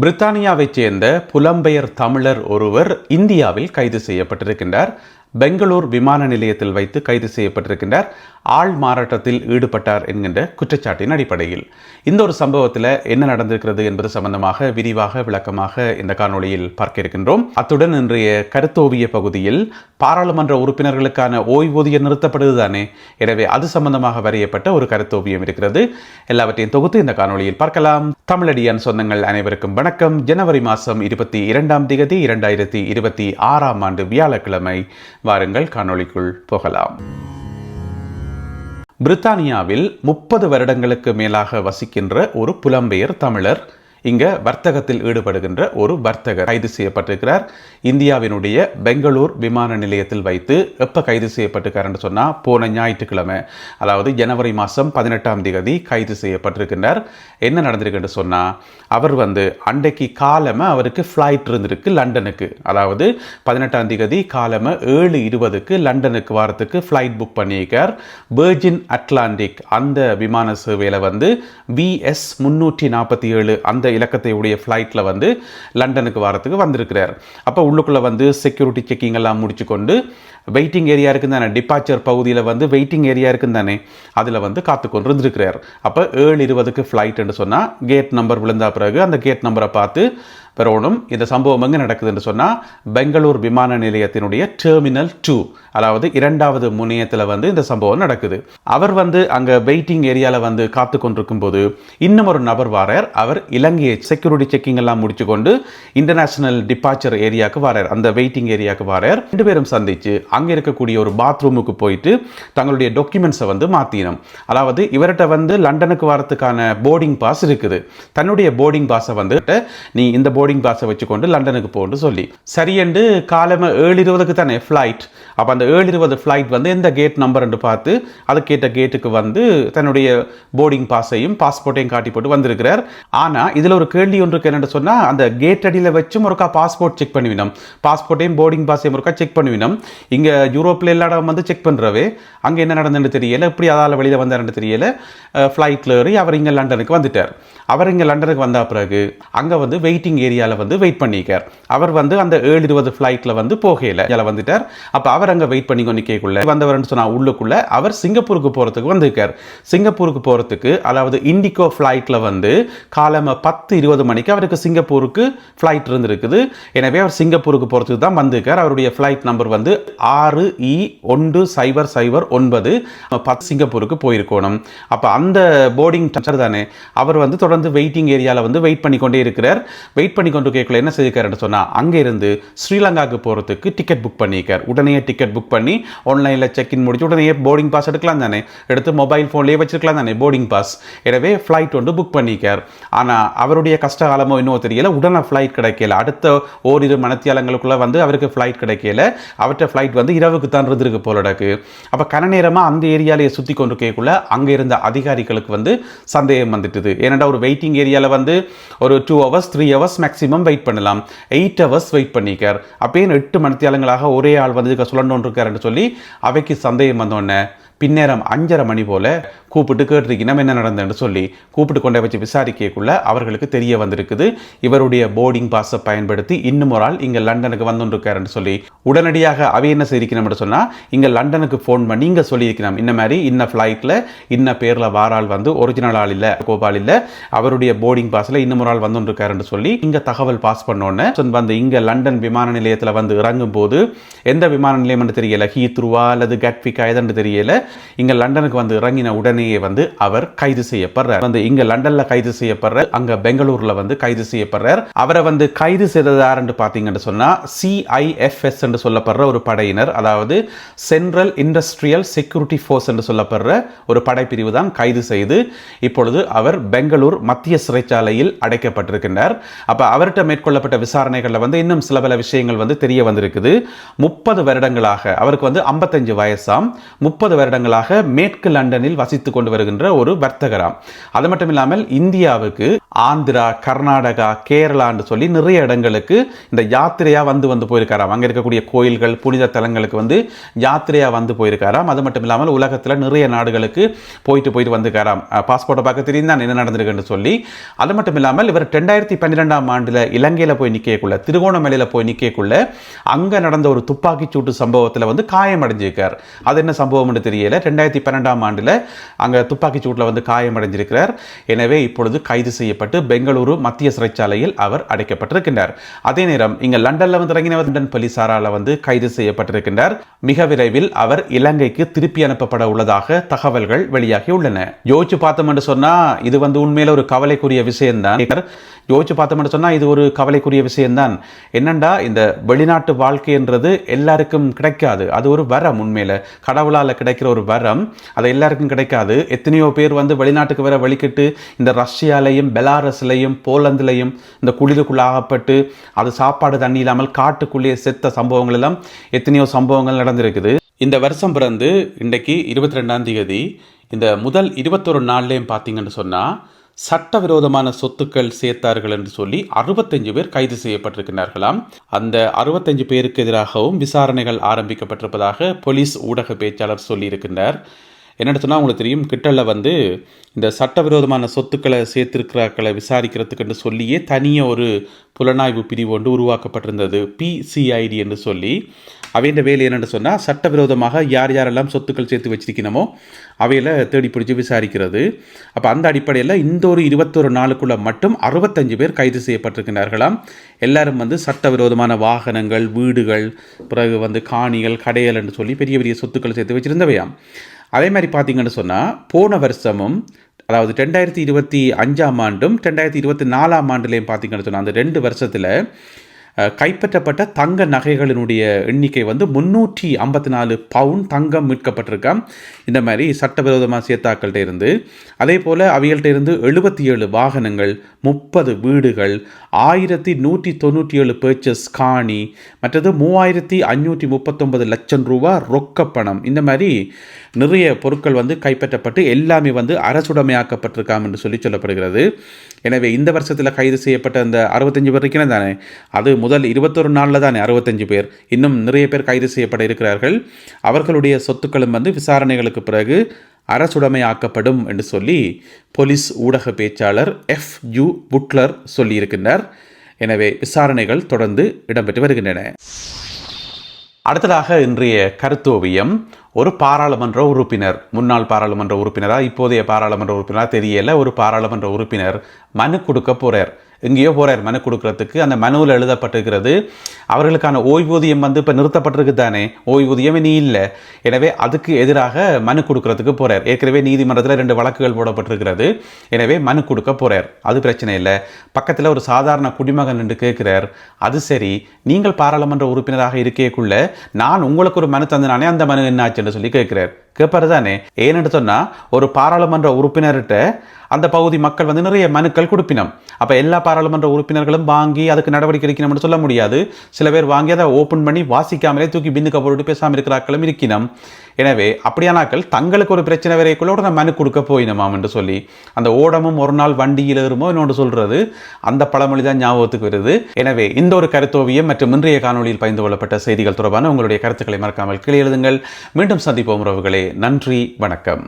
பிரித்தானியாவைச் சேர்ந்த புலம்பெயர் தமிழர் ஒருவர் இந்தியாவில் கைது செய்யப்பட்டிருக்கின்றார். பெங்களூர் விமான நிலையத்தில் வைத்து கைது செய்யப்பட்டிருக்கின்றார். ஆள் மாறாட்டத்தில் ஈடுபட்டார் என்கின்ற குற்றச்சாட்டின் அடிப்படையில். இந்த ஒரு சம்பவத்தில் என்ன நடந்திருக்கிறது என்பது சம்பந்தமாக விரிவாக விளக்கமாக இந்த காணொளியில் பார்க்க இருக்கின்றோம் அத்துடன் இன்றைய கருத்தோவிய பகுதியில் பாராளுமன்ற உறுப்பினர்களுக்கான ஓய்வூதியம் நிறுத்தப்படுதுதானே? எனவே அது சம்பந்தமாக வரையப்பட்ட ஒரு கருத்தோவியம் இருக்கிறது. எல்லாவற்றையும் தொகுத்து இந்த காணொளியில் பார்க்கலாம். தமிழடியான் சொந்தங்கள் அனைவருக்கும் வணக்கம். ஜனவரி மாதம் இருபத்தி இரண்டாம் திகதி இரண்டாயிரத்தி இருபத்தி ஆறாம் ஆண்டு வியாழக்கிழமை. வாருங்கள் காணொளிக்குள் போகலாம். பிரித்தானியாவில் முப்பது வருடங்களுக்கு மேலாக வசிக்கின்ற ஒரு புலம்பெயர் தமிழர் இங்கே வர்த்தகத்தில் ஈடுபடுகின்ற ஒரு வர்த்தகர் கைது செய்யப்பட்டிருக்கிறார். இந்தியாவினுடைய பெங்களூர் விமான நிலையத்தில் வைத்து எப்போ கைது செய்யப்பட்டிருக்காருன்னு சொன்னால் போன ஞாயிற்றுக்கிழமை அதாவது ஜனவரி மாதம் பதினெட்டாம் தேதி கைது செய்யப்பட்டிருக்கின்றார். என்ன நடந்திருக்குன்னு சொன்னால் அவர் வந்து அன்றைக்கு காலமே அவருக்கு ஃப்ளைட் இருந்திருக்கு லண்டனுக்கு. அதாவது பதினெட்டாம் தேதி காலமே ஏழு இருபதுக்கு லண்டனுக்கு வாரத்துக்கு ஃப்ளைட் புக் பண்ணியிருக்கார். வேர்ஜின் அட்லாண்டிக் அந்த விமான சேவையில் வந்து விஎஸ் முன்னூற்றி நாற்பத்தி ஏழு அந்த இலக்கத்தை உடைய ஃப்ளைட்டில் வந்து லண்டனுக்கு வாரத்துக்கு வந்திருக்கிறார். அப்போ உள்ளுக்குள்ளே வந்து செக்யூரிட்டி செக்கிங் எல்லாம் முடிச்சு கொண்டு வெயிட்டிங் ஏரியா இருக்குன்னு தானே டிபார்ச்சர் பகுதியில் வந்து வெயிட்டிங் ஏரியா இருக்குன்னு தானே அதில் வந்து காத்து கொண்டு இருந்திருக்கிறார் அப்போ ஏழு இருபதுக்கு ஃப்ளைட்டுன்னு சொன்னால் கேட் நம்பர் விழுந்தா பிறகு அந்த கேட் நம்பரை பார்த்து பெறணும் இந்த சம்பவம் எங்கே நடக்குதுன்னு சொன்னால் பெங்களூர் விமான நிலையத்தினுடைய டெர்மினல் டூ அதாவது இரண்டாவது முனையத்தில் வந்து இந்த சம்பவம் நடக்குது. அவர் வந்து அங்கே வெயிட்டிங் ஏரியாவில் வந்து காத்து கொண்டிருக்கும் போது இன்னும் ஒரு நபர் வாரார். அவர் இலங்கையை செக்யூரிட்டி செக்கிங் எல்லாம் முடிச்சு கொண்டு இன்டர்நேஷனல் டிபார்ச்சர் ஏரியாவுக்கு வாரார். அந்த வெயிட்டிங் ஏரியாவுக்கு வாரார். ரெண்டு பேரும் சந்திச்சு அங்கே இருக்கக்கூடிய ஒரு பாத்ரூமுக்கு போயிட்டு தங்களுடைய டாக்குமெண்ட்ஸை வந்து மாற்றினோம் அதாவது இவர்கிட்ட வந்து லண்டனுக்கு வரத்துக்கான போர்டிங் பாஸ் இருக்குது. தன்னுடைய போர்டிங் பாஸை வந்து நீ இந்த போர்டிங் பாஸை வச்சுக்கொண்டு லண்டனுக்கு போன்னு சொல்லி. சரியென்று காலமே ஏழு இருபதுக்கு தானே ஃப்ளைட் அப்போ அந்த ஏழு இருபது ஃப்ளைட் வந்து எந்த கேட் நம்பர்னு பார்த்து அதுக்கேற்ற கேட்டுக்கு வந்து தன்னுடைய போர்டிங் பாஸையும் பாஸ்போர்ட்டையும் காட்டி போட்டு வந்திருக்கிறார். ஆனால் இதில் ஒரு கேள்வி ஒன்று என்னென்னு சொன்னால் அந்த கேட் அடியில் வச்சும் ஒருக்கா பாஸ்போர்ட் செக் பண்ணிவிடும். பாஸ்போர்ட்டையும் போர்டிங் பாஸையும் ஒருக்கா செக் பண்ணிவிடும். இங்கே யூரோப்பில் எல்லா இடம் வந்து செக் பண்ணுறவே அங்கே என்ன நடந்ததுன்னு தெரியல எப்படி அதால் வெளியில் வந்தாருன்னு தெரியல ஃப்ளைட்டில் ஏறி அவர் இங்கே லண்டனுக்கு வந்துட்டார். அவர் இங்கே லண்டனுக்கு வந்த பிறகு அங்கே வந்து வெயிட்டிங் ஏரியாவில் வந்து வெயிட் பண்ணிக்கார் அவர் வந்து அந்த ஏழு இருபது ஃப்ளைட்டில் வந்து போகையில் இதில் வந்துட்டார். அப்போ அவர் அங்கே வெயிட் பண்ணி கொண்டு வந்தவர்னு சொன்னால் உள்ளுக்குள்ள. அவர் சிங்கப்பூருக்கு போகிறதுக்கு வந்திருக்கார். சிங்கப்பூருக்கு போகிறதுக்கு அதாவது இண்டிகோ ஃப்ளைட்டில் வந்து காலம பத்து இருபது மணிக்கு அவருக்கு சிங்கப்பூருக்கு ஃப்ளைட் இருந்திருக்குது. எனவே அவர் சிங்கப்பூருக்கு போகிறதுக்கு தான் வந்திருக்கார். அவருடைய ஃப்ளைட் நம்பர் வந்து ஆறு இ ஒன்று சைபர் சைபர் ஒன்பது. பத்து சிங்கப்பூருக்கு போயிருக்கணும். அப்போ அந்த போர்டிங் டச்சர் தானே. அவர் வந்து தொடர்ந்து வெயிட்டிங் ஏரியாவில் வந்து வெயிட் பண்ணி கொண்டே இருக்கிறார். வெயிட் பண்ணி கொண்டு கேட்கல என்ன செய்திருக்காருன்னு சொன்னால் அங்கேருந்து ஸ்ரீலங்காவுக்கு போகிறதுக்கு டிக்கெட் புக் பண்ணியிருக்கார். உடனே டிக்கெட் புக் புக் பண்ணி ஆன்லைனில் செக்இன் முடிச்சு உடனே போர்டிங் பாஸ் எடுக்கலாம் தானே? எடுத்து மொபைல் ஃபோன்லேயே வச்சிருக்கலாம் தானே போர்டிங் பாஸ் எனவே ஃப்ளைட் வந்து புக் பண்ணிக்கார். ஆனால் அவருடைய கஷ்ட காலமோ இன்னும் தெரியல உடனே ஃப்ளைட் கிடைக்கல. அடுத்த ஓரிரு மனத்தியாலங்களுக்குள்ள வந்து அவருக்கு ஃப்ளைட் கிடைக்கல. அவர்கிட்ட ஃப்ளைட் வந்து இரவுக்கு தான் இருந்திருக்கு போலடக்கு அப்போ கன நேரமாக அந்த ஏரியாலேயே சுற்றி கொண்டு கேட்குள்ள அங்கே இருந்த அதிகாரிகளுக்கு வந்து சந்தேகம் வந்துட்டுது. ஏன்னாடா ஒரு வெயிட்டிங் ஏரியாவில் வந்து ஒரு two hours three hours maximum wait பண்ணலாம். எயிட் ஹவர்ஸ் வெயிட் பண்ணிக்கார். அப்பயும் எட்டு மணித்தியாலங்களாக ஒரே ஆள் வந்து இதுக்கு சொல்லணும்னு சொல்லி அவைக்கு சந்தேகம் வந்தோடனே பின்னேரம் அஞ்சரை மணி போல கூப்பிட்டு கேட்டிருக்கணும் என்ன நடந்ததுன்னு சொல்லி. கூப்பிட்டு கொண்டே வச்சு விசாரிக்கக்குள்ள அவர்களுக்கு தெரிய வந்திருக்குது. இவருடைய போர்டிங் பாஸை பயன்படுத்தி இன்னும் ஒரு ஆள் இங்கே லண்டனுக்கு வந்துருக்காருன்னு சொல்லி உடனடியாக அவை என்ன செய்திருக்கணும்னு சொன்னால் இங்கே லண்டனுக்கு ஃபோன் பண்ணி இங்கே சொல்லியிருக்கணும். இந்த மாதிரி இன்ன ஃப்ளைட்டில் இன்ன பேரில் வாராள் வந்து ஒரிஜினல் ஆள் இல்லை கோபால் இல்லை. அவருடைய போர்டிங் பாஸில் இன்னும் ஒரு ஆள் வந்துருக்காருன்னு சொல்லி இங்கே தகவல் பாஸ் பண்ணோன்னே வந்து இங்கே லண்டன் விமான நிலையத்தில் வந்து இறங்கும் போது எந்த விமான நிலையம்னு தெரியல ஹீத்ருவா அல்லது கட்விகா எதுன்னு தெரியலை. இங்கே லண்டனுக்கு வந்து இறங்கின உடனேயே வந்து அவர் கைது செய்யப்படுறார். வந்து இங்கே லண்டனில் கைது செய்யப்படுறார். அங்கே பெங்களூரில் வந்து கைது செய்யப்படுறார். அவரை வந்து கைது செய்தது யாருன்னு பார்த்தீங்கன்னு சொன்னால் சிஐஎஃப்எஸ் என்று சொல்லப்படுற ஒரு படையினர் அதாவது சென்ட்ரல் இண்டஸ்ட்ரியல் செக்யூரிட்டி ஃபோர்ஸ் என்று சொல்லப்படுற ஒரு படைப்பிரிவு தான் கைது செய்து இப்பொழுது அவர் பெங்களூர் மத்திய சிறைச்சாலையில் அடைக்கப்பட்டிருக்கின்றார். அப்போ அவர்கிட்ட மேற்கொள்ளப்பட்ட விசாரணைகளில் வந்து இன்னும் சில பல விஷயங்கள் வந்து தெரிய வந்திருக்குது. முப்பது வருடங்களாக அவருக்கு வந்து ஐம்பத்தஞ்சு வயசாம். முப்பது வருட வருடங்களாக மேற்கு லண்டனில் வசித்து கொண்டு வருகின்ற ஒரு வர்த்தகராம். அது மட்டும் இல்லாமல் இந்தியாவுக்கு ஆந்திரா கர்நாடகா கேரளான்னு சொல்லி நிறைய இடங்களுக்கு இந்த யாத்திரையா வந்து வந்து போயிருக்காராம். அங்கே இருக்கக்கூடிய கோயில்கள் புனித தலங்களுக்கு வந்து யாத்திரையா வந்து போயிருக்காராம். அது மட்டும் இல்லாமல் உலகத்தில் நிறைய நாடுகளுக்கு போயிட்டு போயிட்டு வந்துக்காராம் பாஸ்போர்ட்டை பார்க்க தெரியும் தான் என்ன நடந்திருக்குன்னு சொல்லி. அது மட்டும் இல்லாமல் இவர் ரெண்டாயிரத்தி பன்னிரெண்டாம் ஆண்டில் இலங்கையில் போய் நிற்கக்குள்ள திருகோணமலையில் போய் நிற்கக்குள்ள அங்கே நடந்த ஒரு துப்பாக்கிச்சூட்டு சம்பவத்தில் வந்து காயமடைஞ்சிருக்கார். அது என்ன சம்பவம்னு தெரியல ரெண்டாயிரத்தி பன்னெண்டாம் ஆண்டில் அங்கே துப்பாக்கி சூட்டில் வந்து காயமடைஞ்சிருக்கிறார். எனவே இப்பொழுது கைது செய்யப்பட்டு பெங்களூரு மத்திய சிறைச்சாலையில் அவர் அடைக்கப்பட்டிருக்கின்றார். அதே நேரம் இங்கே லண்டனில் வந்து இறங்கினவர் லண்டன் போலீசாரால் வந்து கைது செய்யப்பட்டிருக்கின்றார். மிக விரைவில் அவர் இலங்கைக்கு திருப்பி அனுப்பப்பட உள்ளதாக தகவல்கள் வெளியாகி உள்ளன. யோசிச்சு பார்த்தோம் என்று சொன்னா இது வந்து உண்மையில ஒரு கவலைக்குரிய விஷயம்தான். யோசிச்சு பார்த்தோம்னு சொன்னால் இது ஒரு கவலைக்குரிய விஷயம்தான். என்னண்டா இந்த வெளிநாட்டு வாழ்க்கைன்றது எல்லாருக்கும் கிடைக்காது. அது ஒரு வரம் உண்மையில. கடவுளால் கிடைக்கிற ஒரு வரம். அது எல்லாருக்கும் கிடைக்காது. எத்தனையோ பேர் வந்து வெளிநாட்டுக்கு வர வழிக்கிட்டு இந்த ரஷ்யாலையும் பெலாரஸ்லையும் போலந்துலையும் இந்த குளிருக்குள்ளாகப்பட்டு அது சாப்பாடு தண்ணி இல்லாமல் காட்டுக்குள்ளேயே செத்த சம்பவங்கள் எல்லாம் எத்தனையோ சம்பவங்கள் நடந்திருக்குது. இந்த வருஷம் பிறந்து இன்றைக்கு இருபத்தி ரெண்டாம் தேதி இந்த முதல் இருபத்தொரு நாள்லேயும் பார்த்தீங்கன்னு சொன்னால் சட்டவிரோதமான சொத்துக்கள் சேர்த்தார்கள் என்று சொல்லி அறுபத்தஞ்சு பேர் கைது செய்யப்பட்டிருக்கிறார்களாம். அந்த அறுபத்தஞ்சு பேருக்கு எதிராகவும் விசாரணைகள் ஆரம்பிக்கப்பட்டிருப்பதாக போலீஸ் ஊடக பேச்சாளர் சொல்லியிருக்கின்றார். என்னென்னு சொன்னால் உங்களுக்கு தெரியும் கிட்டல வந்து இந்த சட்டவிரோதமான சொத்துக்களை சேர்த்திருக்கிறாக்களை விசாரிக்கிறதுக்கு சொல்லியே தனியாக ஒரு புலனாய்வு பிரிவு ஒன்று உருவாக்கப்பட்டிருந்தது. பிசிஐடி என்று சொல்லி. அவையின் வேலை என்னென்னு சொன்னால் சட்டவிரோதமாக யார் யாரெல்லாம் சொத்துக்கள் சேர்த்து வச்சிருக்கணுமோ அவையில் தேடி பிடிச்சி விசாரிக்கிறது. அப்போ அந்த அடிப்படையில் இந்த ஒரு இருபத்தொரு நாளுக்குள்ளே மட்டும் அறுபத்தஞ்சு பேர் கைது செய்யப்பட்டிருக்கிறார்களாம். எல்லாரும் வந்து சட்டவிரோதமான வாகனங்கள் வீடுகள் பிறகு வந்து காணிகள் கடைகள் என்று சொல்லி பெரிய பெரிய சொத்துக்கள் சேர்த்து வச்சிருந்தவையாம். அதே மாதிரி பார்த்தீங்கன்னு சொன்னால் போன வருஷமும் அதாவது ரெண்டாயிரத்தி இருபத்தி அஞ்சாம் ஆண்டும் ரெண்டாயிரத்தி இருபத்தி நாலாம் ஆண்டுலேயும் பார்த்தீங்கன்னு சொன்னால் அந்த ரெண்டு வருஷத்தில் கைப்பற்றப்பட்ட தங்க நகைகளினுடைய எண்ணிக்கை வந்து முன்னூற்றி ஐம்பத்தி நாலு பவுன் தங்கம் மீட்கப்பட்டிருக்காம் இந்த மாதிரி சட்டவிரோதமாக சேர்த்தாக்கள்கிட்ட இருந்து அதே போல் அவைகள்கிட்ட இருந்து எழுபத்தி ஏழு வாகனங்கள் முப்பது வீடுகள் ஆயிரத்தி நூற்றி தொண்ணூற்றி ஏழு பேர்ச்சஸ் காணி மற்றது மூவாயிரத்தி அஞ்சூற்றி முப்பத்தொன்பது லட்சம் ரூபா ரொக்க பணம். இந்த மாதிரி நிறைய பொருட்கள் வந்து கைப்பற்றப்பட்டு எல்லாமே வந்து அரசுடமையாக்கப்பட்டிருக்காம் என்று சொல்லி சொல்லப்படுகிறது. எனவே இந்த வருஷத்தில் கைது செய்யப்பட்ட அந்த அறுபத்தஞ்சு பேர் இருக்கிறேன் தானே? அது முதல் இருபத்தொரு நாளில் தானே அறுபத்தஞ்சு பேர். இன்னும் நிறைய பேர் கைது செய்யப்பட இருக்கிறார்கள். அவர்களுடைய சொத்துக்களும் வந்து விசாரணைகளுக்கு பிறகு அரசுடைமையாக்கப்படும் என்று சொல்லி போலீஸ் ஊடக பேச்சாளர் எஃப். யு. புட்லர் சொல்லியிருக்கின்றார். எனவே விசாரணைகள் தொடர்ந்து இடம்பெற்று வருகின்றன. அடுத்ததாக இன்றைய கருத்தோவியம் ஒரு பாராளுமன்ற உறுப்பினர் முன்னாள் பாராளுமன்ற உறுப்பினரா இப்போதைய பாராளுமன்ற உறுப்பினராக தெரியல ஒரு பாராளுமன்ற உறுப்பினர் மனு கொடுக்க போகிறார் எங்கேயோ போகிறார் மனு கொடுக்கறதுக்கு. அந்த மனுவில் எழுதப்பட்டிருக்கிறது அவர்களுக்கான ஓய்வூதியம் வந்து இப்போ நிறுத்தப்பட்டிருக்கு தானே. ஓய்வூதியம் நீ இல்லை. எனவே அதுக்கு எதிராக மனு கொடுக்கறதுக்கு போகிறார் ஏற்கனவே நீதிமன்றத்தில் ரெண்டு வழக்குகள் போடப்பட்டிருக்கிறது. எனவே மனு கொடுக்க போகிறார் அது பிரச்சனை இல்லை. பக்கத்தில் ஒரு சாதாரண குடிமகன் என்று கேட்கிறார். அது சரி. நீங்கள் பாராளுமன்ற உறுப்பினராக இருக்கேக்குள்ள நான் உங்களுக்கு ஒரு மனு தந்தனானே அந்த மனு என்னாச்சுன்னு சொல்லி கேட்கிறார். கேட்பாரு தானே? ஏன்னு சொன்னா ஒரு பாராளுமன்ற உறுப்பினர்கிட்ட அந்த பகுதி மக்கள் வந்து நிறைய மனுக்கள் கொடுப்பினோம். அப்போ எல்லா பாராளுமன்ற உறுப்பினர்களும் வாங்கி அதுக்கு நடவடிக்கை எடுக்கணும்னு சொல்ல முடியாது. சில பேர் வாங்கி அதை ஓப்பன் பண்ணி வாசிக்காமலே தூக்கி பின்னுக்கு போட்டு பேசாமல் இருக்கிறாக்களும் இருக்கணும் எனவே அப்படியானாக்கள் தங்களுக்கு ஒரு பிரச்சனை வரைக்குள்ள உடனே மனு கொடுக்க போயினமாம் என்று சொல்லி அந்த ஓடமும் ஒரு நாள் வண்டியில் ஏறுமோ இன்னொன்று சொல்றது அந்த பழமொழி தான் ஞாபகத்துக்கு வருது. எனவே இந்த ஒரு கருத்தோவியம் மற்றும் இன்றைய காணொளியில் பகிர்ந்து கொள்ளப்பட்ட செய்திகள் தொடர்பான உங்களுடைய கருத்துக்களை மறக்காமல் கீழே எழுதுங்கள். மீண்டும் சந்திப்போம் உறவுகளே. நன்றி வணக்கம்.